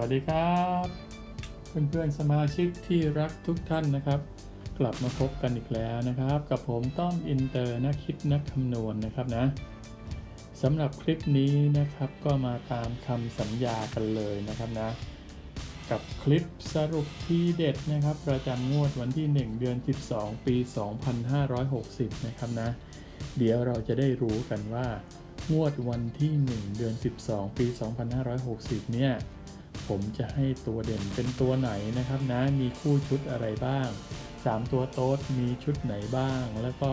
วัสดีครับ เพื่อนๆสมาชิกที่รักทุกท่านนะครับ กลับมาพบกันอีกแล้วนะครับ กับผมต้อมอินเตอร์นักคิดนักคำนวณนะครับนะสำหรับคลิปนี้นะครับก็มาตามคำสัญญากันเลยนะครับนะ กับคลิปสรุปที่เด็ดนะครับ ประจำงวดวันที่ 1 เดือน 12 ปี 2560 นะครับนะ เดี๋ยวเราจะได้รู้กันว่างวดวันที่ 1 เดือน 12 ปี 2560 เนี่ย ผมจะให้ตัวเด่นเป็นตัวไหนนะครับนะ มีคู่ชุดอะไรบ้าง 3 ตัวโต๊ดมีชุดไหนบ้าง แล้วก็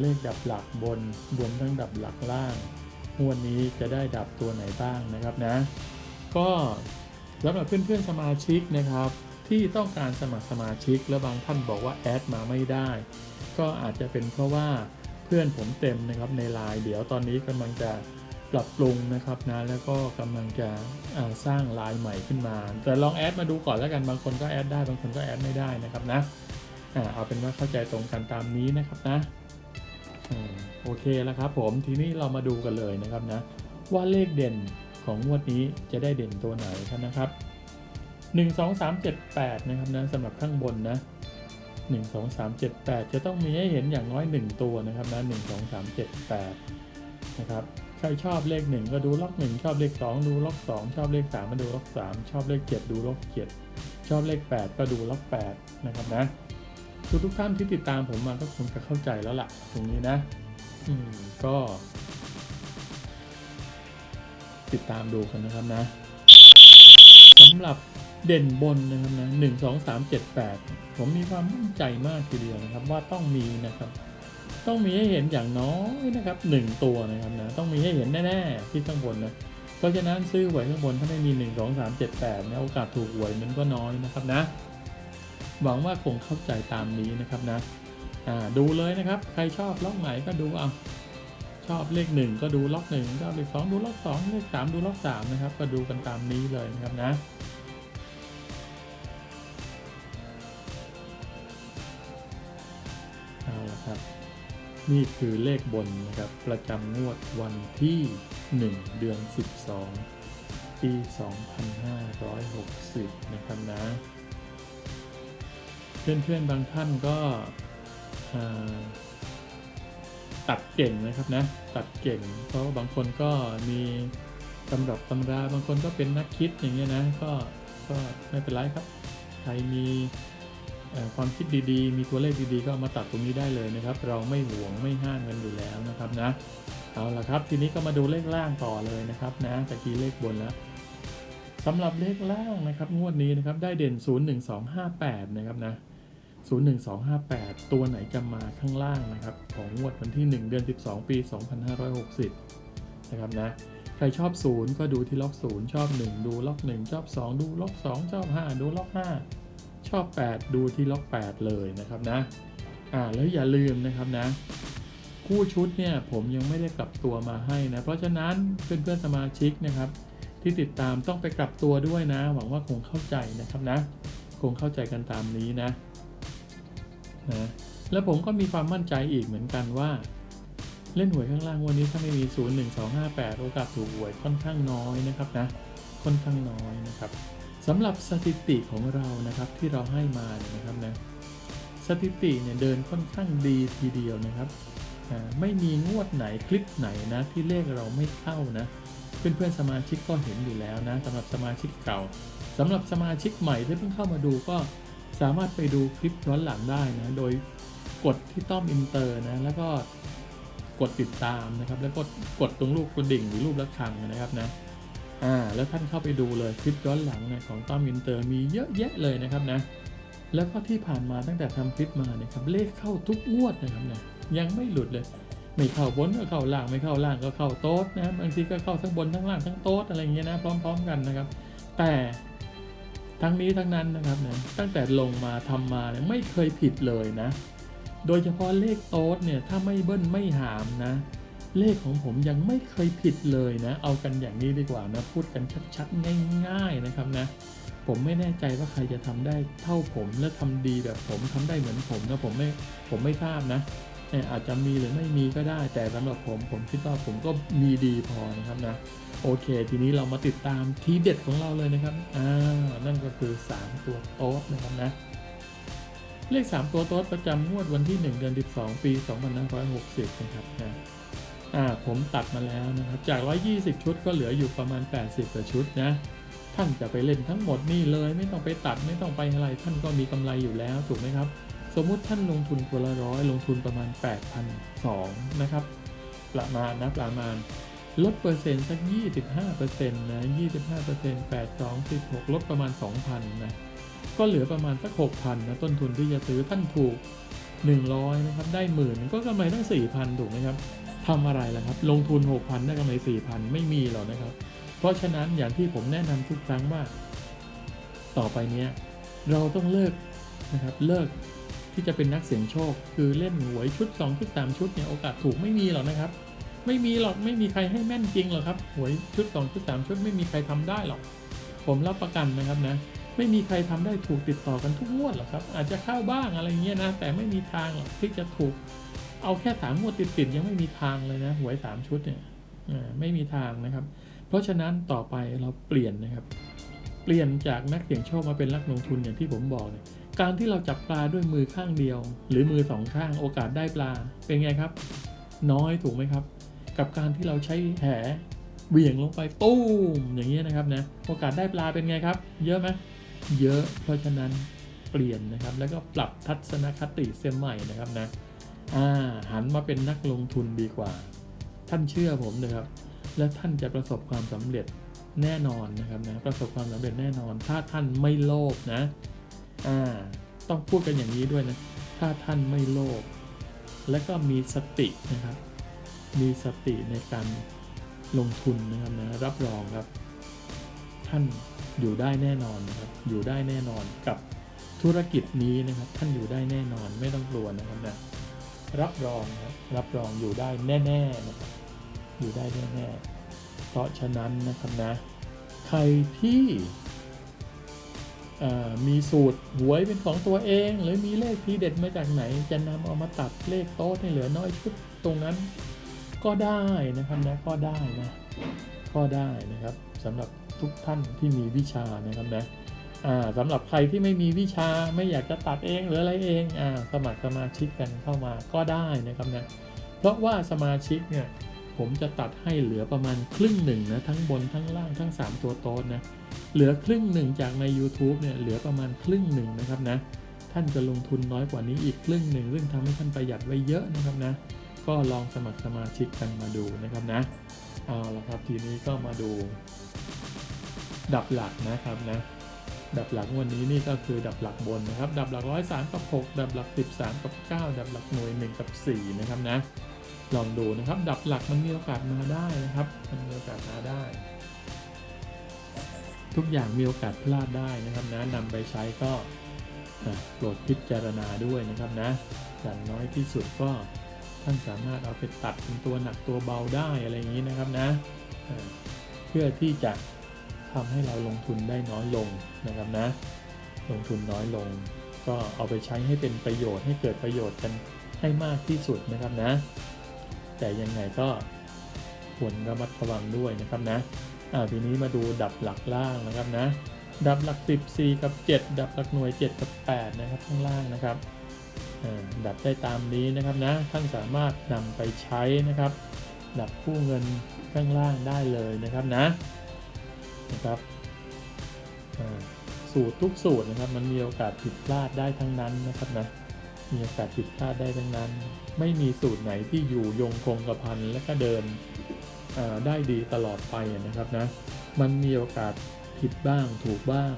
เลขดับหลักบนรวมทั้งดับหลักล่างวดนี้จะได้ดับตัวไหนบ้างนะครับนะ ก็สำหรับเพื่อนๆสมาชิกนะครับ ที่ต้องการสมัครสมาชิกแล้วบางท่านบอกว่าแอดมาไม่ได้ ก็อาจจะเป็นเพราะว่าเพื่อนผมเต็มนะครับในไลน์เดี๋ยวตอนนี้กำลังจะ ปรับปรุงนะครับนะแล้วก็กำลังจะสร้างลน์ใหม่ขึ้นมา แต่ลองแอดมาดูก่อนแล้วกันบางคนก็แอดได้บางคนก็แอดไม่ได้นะครับนะเอาเป็นว่าเข้าใจตรงกันตามนี้นะครับนะโอเคแล้วครับผมทีนี้เรามาดูกันเลยนะครับนะว่าเลขเด่นของงวดนี้จะได้เด่นตัวไหนครับนะครับ 1 2 3 7 8 นะครับนะสำหรับข้างบนนะ 1 2 3 7 8 จะต้องมีให้เห็นอย่างน้อย 1 ตัวนะครับนะ1 2 3 7 8 นะครับ ใครชอบเลข1ก็ดูล็อก1ชอบเลข2ดูล็อก2ชอบเลข3ก็ดูล็อก3ชอบเลข7ดูล็อก7ชอบเลข8ก็ดูล็อก8นะครับนะทุกทุกท่านที่ติดตามผมมาก็คงจะเข้าใจแล้วล่ะ ตรงนี้นะ อืมก็ ติดตามดูกันนะครับนะสำหรับเด่นบนนะครับนะหนึ่งสองสามเจ็ดแปดผมมีความมั่นใจมากทีเดียวนะครับ ว่าต้องมีนะครับ ต้องมีให้เห็นอย่างน้อยนะครับหนึ่งตัวนะครับนะต้องมีให้เห็นแน่ๆที่ข้างบนนะเพราะฉะนั้นซื้อหวยข้างบนถ้าไม่มีหนึ่งสองสามเจ็ดแปดนะโอกาสถูกหวยมันก็น้อยนะครับนะ หวังว่าคงเข้าใจตามนี้นะครับนะอ่าดูเลยนะครับ ใครชอบล็อกไหนก็ดูเอาชอบเลขหนึ่งก็ดูล็อกหนึ่งชอบเลขสองดูล็อกสองเลขสามดูล็อกสามนะครับ ก็ดูกันตามนี้เลยนะครับนะเอาละครับ นี่คือเลขบนนะครับ ประจำงวดวันที่ 1 เดือน 12 ปี 2560 นะครับนะ เพื่อนๆบางท่านก็ตัดเก่งนะครับนะ ตัดเก่ง เพราะว่าบางคนก็มีตำรับตำรา บางคนก็เป็นนักคิดอย่างเงี้ยนะ ก็ก็ไม่เป็นไรครับ ใครมี ความคิดดีๆ มีตัวเลขดีๆ ก็ามาตัดตรงนี้ได้เลยนะครับ เราไม่หวงไม่ห้ามกันอยู่แล้วนะครับนะ เอาละครับ ทีนี้ก็มาดูเลขล่างต่อเลยนะครับนะตะกี้เลขบนแล้วสำหรับเลขล่างนะครับงวดนี้นะครับได้เด่น 01258 นะครับนะ 01258 ตัวไหนจะมาข้างล่างนะครับ ของงวดวันที่ 1 เดือน 12 ปี 2560 นะครับนะ ใครชอบ 0 ก็ดูที่ล็อก 0 ชอบ 1 ดูล็อก 1 ชอบ 2 ดูล็อก 2 ชอบ 5 ดูล็อก 5 ชอบ 8 ดูที่ล็อก 8 เลยนะครับนะอ่าแล้วอย่าลืมนะครับนะ คู่ชุดเนี่ยผมยังไม่ได้กลับตัวมาให้นะ เพราะฉะนั้นเพื่อนๆสมาชิกนะครับ ที่ติดตามต้องไปกลับตัวด้วยนะ หวังว่าคงเข้าใจนะครับนะ คงเข้าใจกันตามนี้นะนะแล้วผมก็มีความมั่นใจอีกเหมือนกันว่าเล่นหวยข้างล่างวันนี้ถ้าไม่มี 0 1 2 5 8 โอกาสถูกหวยค่อนข้างน้อยนะครับนะ ค่อนข้างน้อยนะครับ สำหรับสถิติของเรานะครับที่เราให้มานะครับนะสถิติเนี่ยเดินค่อนข้างดีทีเดียวนะครับไม่มีงวดไหนคลิปไหนนะที่เลขเราไม่เข้านะเพื่อนๆสมาชิกก็เห็นอยู่แล้วนะสำหรับสมาชิกเก่าสำหรับสมาชิกใหม่ที่เพิ่งเข้ามาดูก็สามารถไปดูคลิปย้อนหลังได้นะ โดยกดที่ต้อมอินเตอร์นะ แล้วก็กดติดตามนะครับ แล้วก็กดตรงรูปกระดิ่งหรือรูประฆังนะครับนะ อ่าแล้วท่านเข้าไปดูเลยคลิปย้อนหลังนะของต้อมอินเตอร์มีเยอะแยะเลยนะครับนะแล้วก็ที่ผ่านมาตั้งแต่ทำคลิปมาเนี่ยครับเลขเข้าทุกงวดนะครับนะยังไม่หลุดเลย ไม่เข้าบนก็เข้าล่างไม่เข้าล่างก็เข้าโต๊ดนะบางทีก็เข้าทั้งบนทั้งล่างทั้งโต๊ดอะไรเงี้ยนะพร้อม ๆ กันนะครับ แต่ทั้งนี้ทั้งนั้นนะครับนะตั้งแต่ลงมาทำมาเนี่ยไม่เคยผิดเลยนะ โดยเฉพาะเลขโต๊ดเนี่ยถ้าไม่เบิ้ลไม่หามนะ เลขของผมยังไม่เคยผิดเลยนะ เอากันอย่างนี้ดีกว่านะ พูดกันชัดๆ ง่ายๆนะครับนะ ผมไม่แน่ใจว่าใครจะทำได้เท่าผมและทำดีแบบผมทำได้เหมือนผมนะผมไม่ผมไม่ทราบนะเนี่ยอาจจะมีหรือไม่มีก็ได้ แต่สำหรับผมผมคิดว่าผมก็มีดีพอนะครับนะโอเค ทีนี้เรามาติดตามทีเด็ดของเราเลยนะครับอ่านั่นก็คือ 3 ตัวโต๊ดนะครับนะเลข 3 ตัวโต๊ดประจำงวดวันที่ 1 เดือน 12 ปี 2560 นะครับนะ อ่าผมตัดมาแล้วนะครับ จาก 120 ชุดก็เหลืออยู่ประมาณ 80กว่าชุดนะ ท่านจะไปเล่นทั้งหมดนี่เลย ไม่ต้องไปตัดไม่ต้องไปอะไร ท่านก็มีกำไรอยู่แล้วถูกไหมครับ สมมุติท่านลงทุนคนละร้อยลงทุนประมาณ8,200นะครับ ประมาณนะประมาณ ลดเปอร์เซ็นต์สัก 25%นะ25% 8 2 16 ลดประมาณ 2,000นะก็เหลือประมาณสัก 6,000นะต้นทุนที่จะซื้อท่านถูก 100นะครับได้หมื่นก็กำไรตั้ง4,000ถูกไหมครับ ทำอะไรล่ะครับ ลงทุน 6,000 ได้กำไร 4,000 ไม่มีหรอกนะครับ เพราะฉะนั้นอย่างที่ผมแนะนำทุกครั้งว่า ต่อไปเนี้ยเราต้องเลิกนะครับเลิกที่จะเป็นนักเสี่ยงโชค คือเล่นหวยชุด 2 ชุด 3 ชุดเนี่ยโอกาสถูกไม่มีหรอกนะครับ ไม่มีหรอกไม่มีใครให้แม่นจริงหรอกครับหวยชุด 2 ชุด 3 ชุดไม่มีใครทำได้หรอก ผมรับประกันนะครับนะไม่มีใครทำได้ถูกติดต่อกันทุกงวดหรอกครับ อาจจะเข้าบ้างอะไรเงี้ยนะแต่ไม่มีทางหรอกที่จะถูก เอาแค่สามงวดติดๆยังไม่มีทางเลยนะหวยสามชุดเนี่ยไม่มีทางนะครับ เพราะฉะนั้นต่อไปเราเปลี่ยนนะครับ เปลี่ยนจากนักเสี่ยงโชคมาเป็นนักลงทุนอย่างที่ผมบอกเนี่ยการที่เราจับปลาด้วยมือข้างเดียว หรือมือสองข้างโอกาสได้ปลาเป็นไงครับ น้อยถูกไหมครับ กับการที่เราใช้แหเหวี่ยงลงไปตุ้มอย่างนี้ยนะครับนะโอกาสได้ปลาเป็นไงครับ เยอะไหมเยอะเพราะฉะนั้นเปลี่ยนนะครับ แล้วก็ปรับทัศนคติเสียใหม่นะครับนะ อ่าหันมาเป็นนักลงทุนดีกว่า ท่านเชื่อผมนะครับ และท่านจะประสบความสำเร็จแน่นอนนะครับนะประสบความสำเร็จแน่นอน ถ้าท่านไม่โลภนะอ่าต้องพูดกันอย่างนี้ด้วยนะ ถ้าท่านไม่โลภและก็มีสตินะครับ มีสติในการลงทุนนะครับนะรับรองครับ ท่านอยู่ได้แน่นอนนะครับ อยู่ได้แน่นอนกับธุรกิจนี้นะครับ ท่านอยู่ได้แน่นอนไม่ต้องกลัวนะครับนะ รับรองนะครับรับรองอยู่ได้แน่ๆนะครับอยู่ได้แน่ๆเพราะฉะนั้นนะครับนะใครที่มีสูตรหวยเป็นของตัวเอง หรือมีเลขทีเด็ดมาจากไหน จะนำเอามาตัดเลขโต๊ะให้เหลือน้อยชุดตรงนั้นก็ได้นะครับนะก็ได้นะก็ได้นะครับสำหรับทุกท่านที่มีวิชานะครับนะ สำหรับใครที่ไม่มีวิชาไม่อยากจะตัดเองหรืออะไรเองอสมัครสมาชิกกันเข้ามาก็ได้นะครับนะเพราะว่าสมาชิกเนี่ยผมจะตัดให้เหลือประมาณครึ่งหนึ่งนะทั้งบนทั้งล่างทั้ง 3 ตัวโต๊ดนะเหลือครึ่งหนึ่งจากใน YouTube เนี่ยเหลือประมาณครึ่งหนึ่งนะครับนะท่านจะลงทุนน้อยกว่านี้อีกครึ่งหนึ่งซึ่งทำให้ท่านประหยัดไว้เยอะนะครับนะก็ลองสมัครสมาชิกกันมาดูนะครับนะเอาละครับทีนี้ก็มาดูดับหลักนะครับนะ ดับหลักวันนี้นี่ก็คือดับหลักบนนะครับ ดับหลักร้อยสามกับหกดับหลักสิบสามกับเก้าดับหลักหน่วยหนึ่งกับสี่นะครับนะ ลองดูนะครับ ดับหลักมันมีโอกาสมาได้นะครับ มันมีโอกาสมาได้ ทุกอย่างมีโอกาสพลาดได้นะครับนะนำไปใช้ก็โปรดพิจารณาด้วยนะครับนะ อย่างน้อยที่สุดก็ท่านสามารถเอาไปตัดเป็นตัวหนักตัวเบาได้อะไรอย่างนี้นะครับนะ เพื่อที่จะ ทำให้เราลงทุนได้น้อยลงนะครับนะ ลงทุนน้อยลง ก็เอาไปใช้ให้เป็นประโยชน์ให้เกิดประโยชน์กันให้มากที่สุดนะครับนะ แต่ยังไงก็ควรระมัดระวังด้วยนะครับนะอ่าทีนี้มาดูดับหลักล่างนะครับนะ ดับหลัก 10 4 กับ 7 ดับหลักหน่วย 7 กับ 8 นะครับข้างล่างนะครับอ่าดับได้ตามนี้นะครับนะ ท่านสามารถนำไปใช้นะครับ ดับคู่เงินข้างล่างได้เลยนะครับนะ นะครับสูตรทุกสูตรนะครับ มันมีโอกาสผิดพลาดได้ทั้งนั้นนะครับนะมีโอกาสผิดพลาดได้ทั้งนั้น ไม่มีสูตรไหนที่อยู่ยงคงกระพันและก็เดินได้ดีตลอดไปนะครับนะมันมีโอกาสผิดบ้างถูกบ้าง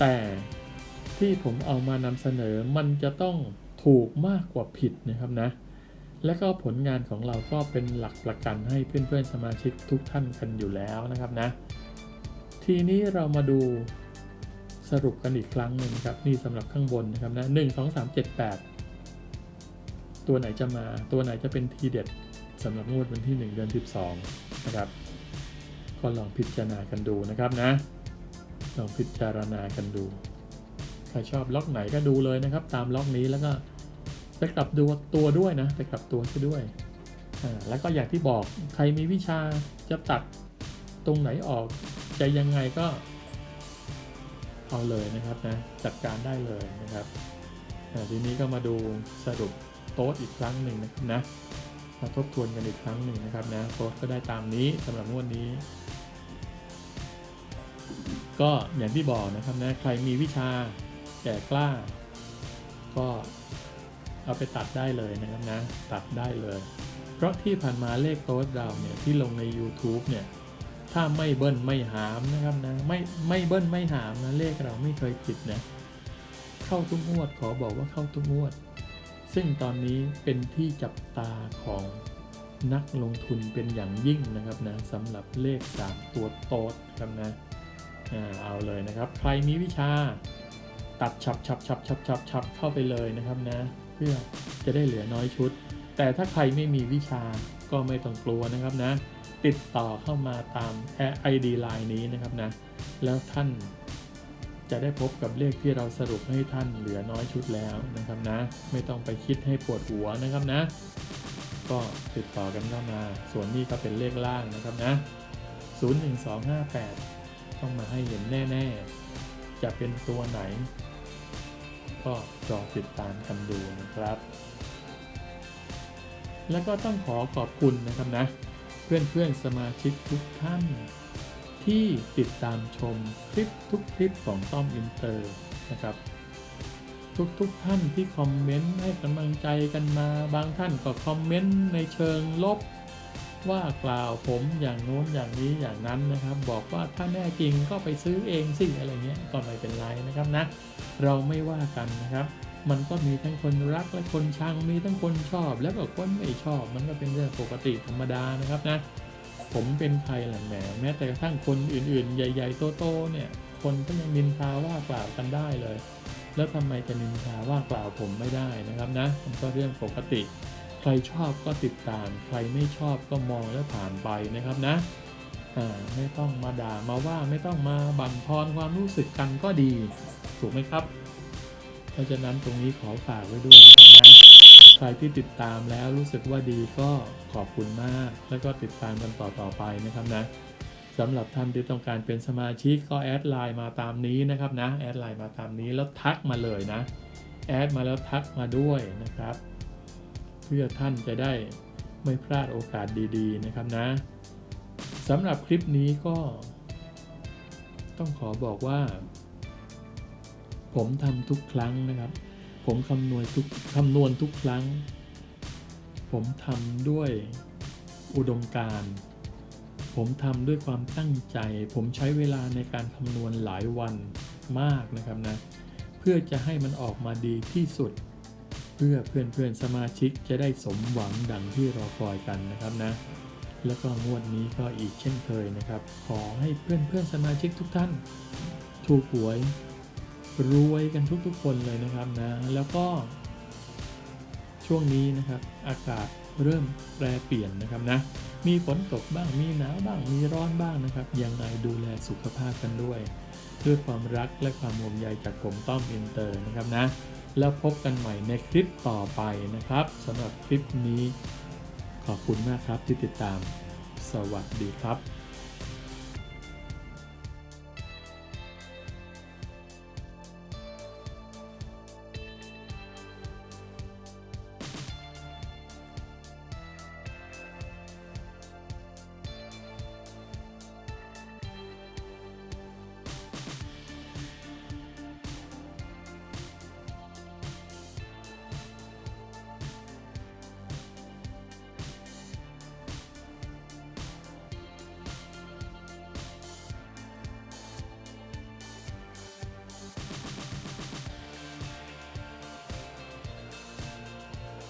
แต่ที่ผมเอามานำเสนอมันจะต้องถูกมากกว่าผิดนะครับนะและก็ผลงานของเราก็เป็นหลักประกันให้เพื่อนๆสมาชิกทุกท่านกันอยู่แล้วนะครับนะ ทีนี้เรามาดูสรุปกันอีกครั้งหนึ่งครับ นี่สำหรับข้างบนนะครับนะหนึ่งสองสามเจ็ดแปดตัวไหนจะมาตัวไหนจะเป็นทีเด็ดสำหรับงวดวันที่ 1 เดือน 12 นะครับ ก็ลองพิจารณากันดูนะครับนะ ลองพิจารณากันดู ใครชอบล็อกไหนก็ดูเลยนะครับ ตามล็อกนี้แล้วก็ไปกลับตัวตัวด้วยนะไปกลับตัวให้ด้วยอ่าแล้วก็อย่างที่บอกใครมีวิชาจะตัดตรงไหนออก จะยังไงก็เอาเลยนะครับนะจัดการได้เลยนะครับทีนี้ก็มาดูสรุปโต๊ดอีกครั้งหนึ่งนะครับนะมาทบทวนกันอีกครั้งหนึ่งนะครับนะโต๊ดก็ได้ตามนี้สำหรับงวดนี้ ก็อย่างที่บอกนะครับนะใครมีวิชาแก่กล้า ก็เอาไปตัดได้เลยนะครับนะตัดได้เลย เพราะที่ผ่านมาเลขโต๊ดเราเนี่ยที่ลงใน YouTube เนี่ย ถ้าไม่เบิ้ลไม่หามนะครับนะไม่ไม่เบิ้ลไม่หามนะเลขเราไม่เคยผิดนะเข้าทุกงวดขอบอกว่าเข้าทุกงวด ซึ่งตอนนี้เป็นที่จับตาของนักลงทุนเป็นอย่างยิ่งนะครับนะสำหรับเลข 3 ตัวโต๊ดครับนะเอาเลยนะครับ ใครมีวิชาตัดฉับฉับฉับฉับฉับฉับเข้าไปเลยนะครับนะ เพื่อจะได้เหลือน้อยชุด แต่ถ้าใครไม่มีวิชาก็ไม่ต้องกลัวนะครับนะ ติดต่อเข้ามาตาม ID Line นี้นะครับนะ แล้วท่านจะได้พบกับเลขที่เราสรุปให้ท่านเหลือน้อยชุดแล้วนะครับนะ ไม่ต้องไปคิดให้ปวดหัวนะครับนะ ก็ติดต่อกันเข้ามา ส่วนนี้ก็เป็นเลขล่างนะครับนะ 01258 ต้องมาให้เห็นแน่ๆ จะเป็นตัวไหน ก็รอติดตามกันดูนะครับ แล้วก็ต้องขอขอบคุณนะครับนะ เพื่อนๆสมาชิกทุกท่าน ที่ติดตามชมคลิปทุกคลิปของต้อมอินเตอร์นะครับ ทุกๆท่านที่คอมเมนต์ให้กำลังใจกันมา บางท่านก็คอมเมนต์ในเชิงลบ ว่ากล่าวผมอย่างโน้นอย่างนี้อย่างนั้นนะครับ บอกว่าถ้าแน่จริงก็ไปซื้อเองสิอะไรเงี้ยก็ไม่เป็นไรนะครับนะ เราไม่ว่ากันนะครับ มันก็มีทั้งคนรักและคนชังมีทั้งคนชอบ แล้วก็คนไม่ชอบ มันก็เป็นเรื่องปกติธรรมดานะครับนะ ผมเป็นใครล่ะแหมแม้แต่กระทั่งคนอื่นๆ ใหญ่ ๆ โตๆเนี่ย คนก็ยังนินทาว่ากล่าวกันได้เลย แล้วทำไมจะนินทาว่ากล่าวผมไม่ได้นะครับนะ มันก็เรื่องปกติ ใครชอบก็ติดตาม ใครไม่ชอบก็มองแล้วผ่านไปนะครับนะอ่าไม่ต้องมาด่ามาว่าไม่ต้องมาบั่นทอนความรู้สึกกันก็ดี ถูกไหมครับ เพราะฉะนั้นตรงนี้ขอฝากไว้ด้วยนะครับนะใครที่ติดตามแล้วรู้สึกว่าดีก็ขอบคุณมาก แล้วก็ติดตามกันต่อต่อไปนะครับนะสำหรับท่านที่ต้องการเป็นสมาชิกก็แอดไลน์มาตามนี้นะครับนะแอดไลน์มาตามนี้แล้วทักมาเลยนะแอดมาแล้วทักมาด้วยนะครับ เพื่อท่านจะได้ไม่พลาดโอกาสดีๆนะครับนะสำหรับคลิปนี้ก็ ต้องขอบอกว่า ผมทำทุกครั้งนะครับ ผมคำนวณทุกคำนวณทุกครั้ง ผมทำด้วยอุดมการณ์ผมทำด้วยความตั้งใจ ผมใช้เวลาในการคำนวณหลายวันมากนะครับนะ เพื่อจะให้มันออกมาดีที่สุด เพื่อเพื่อนๆสมาชิกจะได้สมหวังดังที่รอคอยกันนะครับนะ แล้วก็งวดนี้ก็อีกเช่นเคยนะครับ ขอให้เพื่อนๆสมาชิกทุกท่าน ถูกหวย รวยกันทุกๆคนเลยนะครับนะแล้วก็ ช่วงนี้นะครับอากาศเริ่มแปรเปลี่ยนนะครับนะมีฝนตกบ้างมีหนาวบ้างมีร้อนบ้างนะครับยังไงดูแลสุขภาพกันด้วย ด้วยความรักและความห่วงใยจากผมต้อมอินเตอร์นะครับนะแล้วพบกันใหม่ในคลิปต่อไปนะครับสำหรับคลิปนี้ ขอบคุณมากครับที่ติดตาม สวัสดีครับ